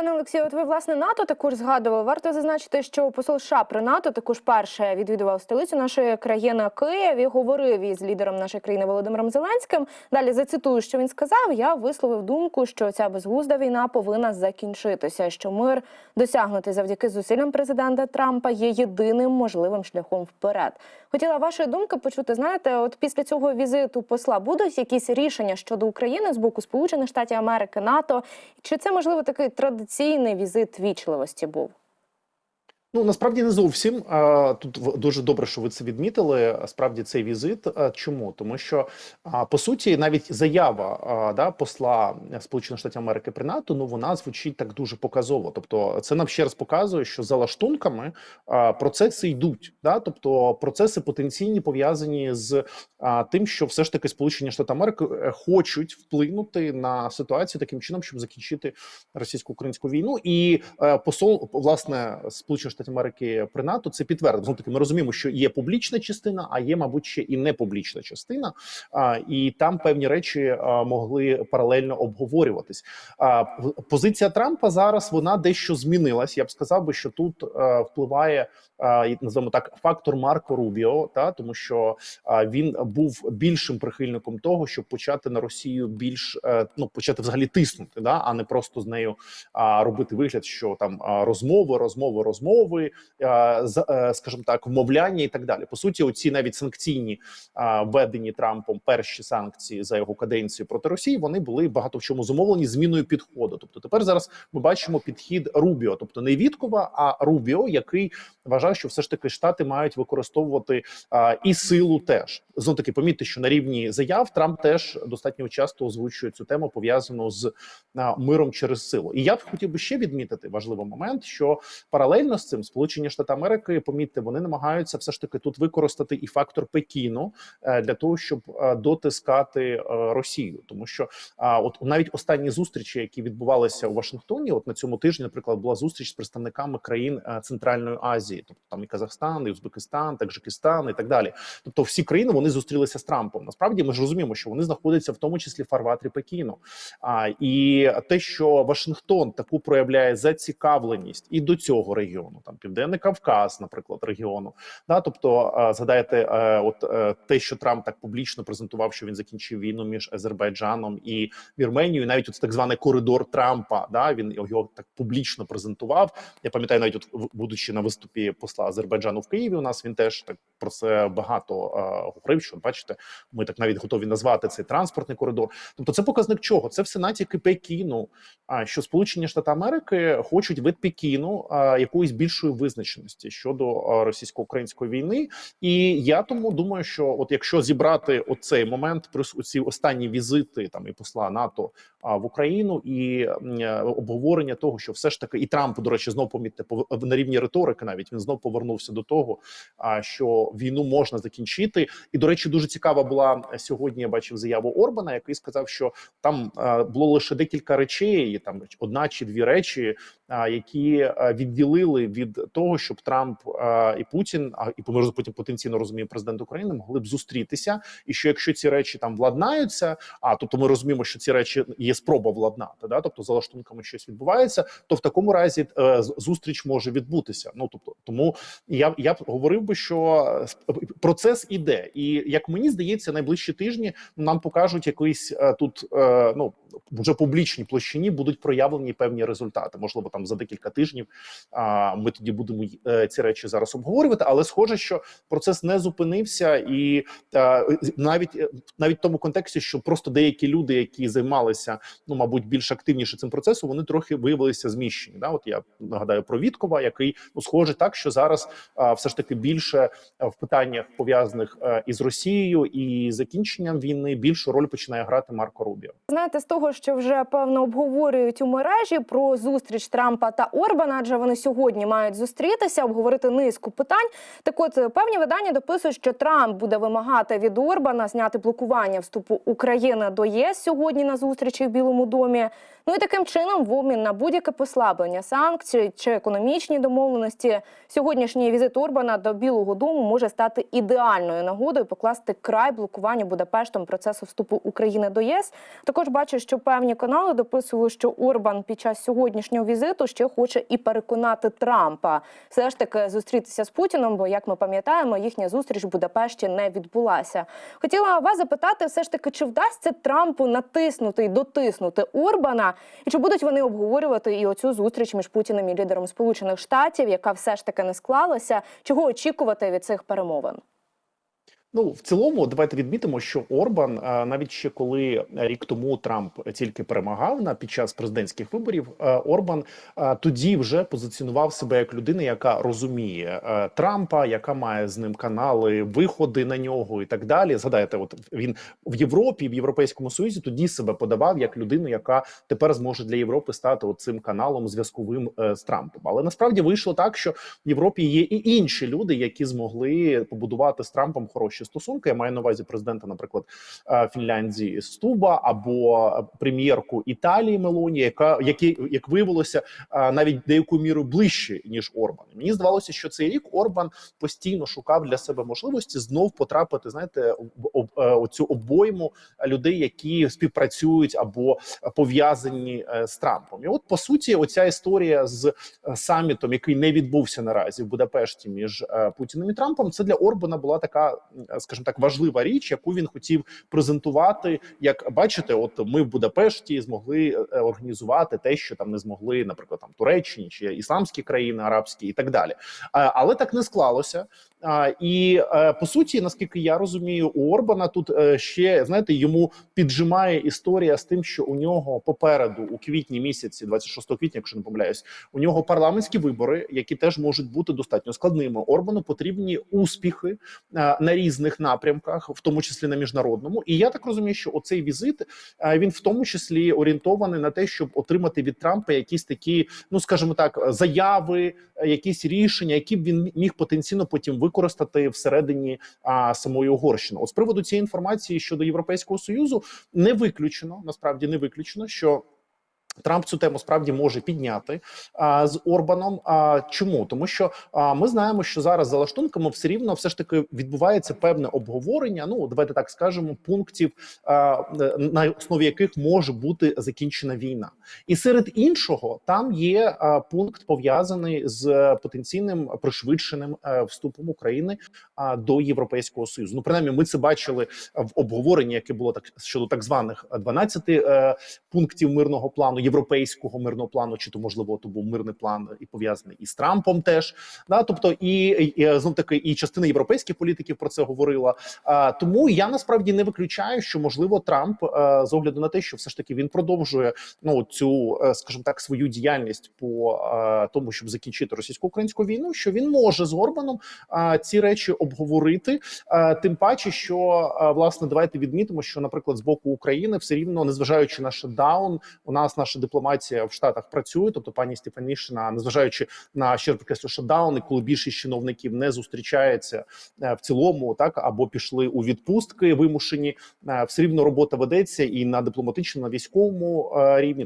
Пане Олексію, от ви власне НАТО також згадували. Варто зазначити, що посол США при НАТО також перше відвідував столицю нашої країни Київ і говорив із лідером нашої країни Володимиром Зеленським. Далі зацитую, що він сказав. Я висловив думку, що ця безглузда війна повинна закінчитися. Що мир досягнутий завдяки зусиллям президента Трампа є єдиним можливим шляхом вперед. Хотіла вашої думки почути. Знаєте, от після цього візиту посла будуть якісь рішення щодо України з боку Сполучених Штатів Америки, НАТО? Чи це можливо такий традиційний візит вічливості був? Ну насправді не зовсім тут дуже добре, що ви це відмітили. Справді цей візит. Чому? Тому що по суті, навіть заява да, посла Сполучених Штатів Америки при НАТО, ну вона звучить так дуже показово. Тобто, це нам ще раз показує, що за лаштунками процеси йдуть. Да? Тобто процеси потенційні пов'язані з тим, що все ж таки Сполучені Штати Америки е, хочуть вплинути на ситуацію таким чином, щоб закінчити російсько-українську війну. І е, посол власне Сполучених Штатів Америки при НАТО це підтвердив. Знову таки, ми розуміємо, що є публічна частина, а є, мабуть, ще і непублічна частина. А, і там певні речі могли паралельно обговорюватись. А, позиція Трампа зараз вона дещо змінилась. Я б сказав би, що тут е, впливає називаємо так фактор Марко Рубіо, та тому що він був більшим прихильником того, щоб почати на Росію більш е, ну почати взагалі тиснути, да, а не просто з нею робити вигляд, що там розмови, розмови, розмови, а, з, е, скажімо так, вмовляння і так далі. По суті, оці навіть санкційні введені Трампом перші санкції за його каденцію проти Росії, вони були багато в чому зумовлені зміною підходу. Тобто, тепер зараз ми бачимо підхід Рубіо, тобто не Віткова, а Рубіо, який вважає, що все ж таки штати мають використовувати і силу теж. Знову таки, помітьте, що на рівні заяв Трамп теж достатньо часто озвучує цю тему пов'язану з миром через силу. І я б хотів би ще відмітити важливий момент, що паралельно з цим Сполучені Штати Америки, помітьте, вони намагаються все ж таки тут використати і фактор Пекіну е, для того, щоб е, дотискати е, Росію, тому що от навіть останні зустрічі, які відбувалися у Вашингтоні, от на цьому тижні, наприклад, була зустріч з представниками країн Центральної Азії, тобто там і Казахстан, і Узбекистан, Таджикистан і так далі. Тобто, всі країни вони зустрілися з Трампом. Насправді ми ж розуміємо, що вони знаходяться в тому числі в фарватрі Пекіну. А і те, що Вашингтон таку проявляє зацікавленість і до цього регіону, там Південний Кавказ, наприклад, регіону, да, тобто е, згадайте, е, от е, те, що Трамп так публічно презентував, що він закінчив війну між Азербайджаном і Вірменією, навіть от так званий коридор Трампа, да він його так публічно презентував. Я пам'ятаю, навіть от будучи на виступі посла Азербайджану в Києві, у нас він теж так про це багато говорив. Що бачите, ми так навіть готові назвати цей транспортний коридор. Тобто, це показник чого? Це все натяки Пекіну. Що Сполучені Штати Америки хочуть від Пекіну якоїсь більшої визначеності щодо російсько-української війни, і я тому думаю, що от якщо зібрати оцей момент, плюс ці останні візити там і посла НАТО в Україну, і е, обговорення того, що все ж таки і Трамп, до речі, знов помітьте пов- на рівні риторики, навіть він знов повернувся до того, що війну можна закінчити. І до речі, дуже цікава була сьогодні. Я бачив заяву Орбана, який сказав, що там е, було лише декілька речей, там одна чи дві речі, які е, відділили від того, щоб Трамп е, і Путін, а і ми потім потенційно розуміємо, президент України могли б зустрітися. І що якщо ці речі там владнаються, а тобто ми розуміємо, що ці речі є спроба владнати, да, тобто за лаштунками щось відбувається, то в такому разі е, зустріч може відбутися. Ну тобто, тому я я б говорив би, що е, процес іде, і як мені здається, найближчі тижні нам покажуть якийсь тут ну вже публічній площині будуть проявлені певні результати. Можливо, там за декілька тижнів ми тоді будемо е, ці речі зараз обговорювати. Але схоже, що процес не зупинився, і навіть е, навіть в тому контексті, що просто деякі люди, які займалися, ну мабуть, більш активніше цим процесом, вони трохи виявилися зміщені. Да, от я нагадаю про Віткова, який ну схоже так, що зараз все ж таки більше е, в питаннях пов'язаних із Росією і закінченням війни більшу роль починає грати Марко Рубіо. Знаєте, з того, що вже певно обговорюють у мережі про зустріч Трампа та Орбана, адже вони сьогодні мають зустрітися, обговорити низку питань. Так, от певні видання дописують, що Трамп буде вимагати від Орбана зняти блокування вступу України до ЄС сьогодні на зустрічі в Білому домі. Ну і таким чином, в обмін на будь-яке послаблення санкцій чи економічні домовленості, сьогоднішній візит Орбана до Білого Дому може стати ідеальною нагодою покласти край блокуванню Будапештом процесу вступу України до ЄС. Також бачу, що певні канали дописували, що Орбан під час сьогоднішнього візиту ще хоче і переконати Трампа все ж таки зустрітися з Путіном, бо як ми пам'ятаємо, їхня зустріч в Будапешті не відбулася. Хотіла вас запитати, все ж таки, чи вдасться Трампу натиснути і дотиснути Орбана, і чи будуть вони обговорювати і оцю зустріч між Путіним і лідером Сполучених Штатів, яка все ж таки не склалася? Чого очікувати від цих перемовин? Ну, в цілому, давайте відмітимо, що Орбан, е, навіть ще коли рік тому Трамп тільки перемагав на під час президентських виборів, е, Орбан е, тоді вже позиціонував себе як людина, яка розуміє Трампа, яка має з ним канали, виходи на нього і так далі. Згадайте, от він в Європі, в Європейському Союзі тоді себе подавав як людину, яка тепер зможе для Європи стати цим каналом зв'язковим з Трампом. Але насправді вийшло так, що в Європі є і інші люди, які змогли побудувати з Трампом хороші стосунки. Я маю на увазі президента, наприклад, е, Фінляндії Стуба або прем'єрку Італії Мелоні, яка які як виявилося е, навіть деякою мірою ближче ніж Орбан. Мені здавалося, що цей рік Орбан постійно шукав для себе можливості знов потрапити, знаєте, об- е, оцю обойму людей, які співпрацюють або пов'язані е, з Трампом. І от по суті, оця історія з е, самітом, який не відбувся наразі в Будапешті між е, Путіним і Трампом, це для Орбана була така, скажімо так, важлива річ, яку він хотів презентувати. Як бачите, от ми в Будапешті змогли е, організувати те, що там не змогли, наприклад, там Туреччині чи ісламські країни арабські і так далі. Е, Але так не склалося. І е, по суті, наскільки я розумію, у Орбана тут е, ще знаєте, йому піджимає історія з тим, що у нього попереду у квітні місяці, 26 квітня, якщо не помиляюсь, у нього парламентські вибори, які теж можуть бути достатньо складними. Орбану потрібні успіхи е, на різних напрямках, в тому числі на міжнародному. І я так розумію, що оцей візит е, він в тому числі орієнтований на те, щоб отримати від Трампа якісь такі, ну скажімо так, заяви, е, якісь рішення, які б він міг потенційно потім використати всередині а, самої Угорщини. От з приводу цієї інформації щодо Європейського союзу не виключено, насправді не виключено, що. Трамп цю тему справді може підняти а, з Орбаном. А чому тому, що а, ми знаємо, що зараз за лаштунками все рівно все ж таки відбувається певне обговорення. Ну давайте так скажемо, пунктів, а, на основі яких може бути закінчена війна, і серед іншого там є а, пункт пов'язаний з потенційним пришвидшеним е, вступом України а, до Європейського союзу. Ну принаймні, ми це бачили в обговоренні, яке було так щодо так званих 12 е, пунктів мирного плану, європейського мирного плану, чи то можливо то був мирний план і пов'язаний із Трампом, теж да, тобто і, і знов таки і частина європейських політиків про це говорила. А, тому я насправді не виключаю, що можливо Трамп е, з огляду на те, що все ж таки він продовжує ну цю, е, скажімо так, свою діяльність по е, тому, щоб закінчити російсько-українську війну, що він може з Орбаном е, ці речі обговорити. Е, тим паче, що е, власне давайте відмітимо, що, наприклад, з боку України все рівно, незважаючи на шатдаун, у нас наша дипломатія в Штатах працює. Тобто, пані Стефанішина, незважаючи на ще раз підкреслю, шатдаун, коли більшість чиновників не зустрічається е, в цілому, так або пішли у відпустки вимушені, е, все рівно робота ведеться і на дипломатичному, на військовому е, рівні.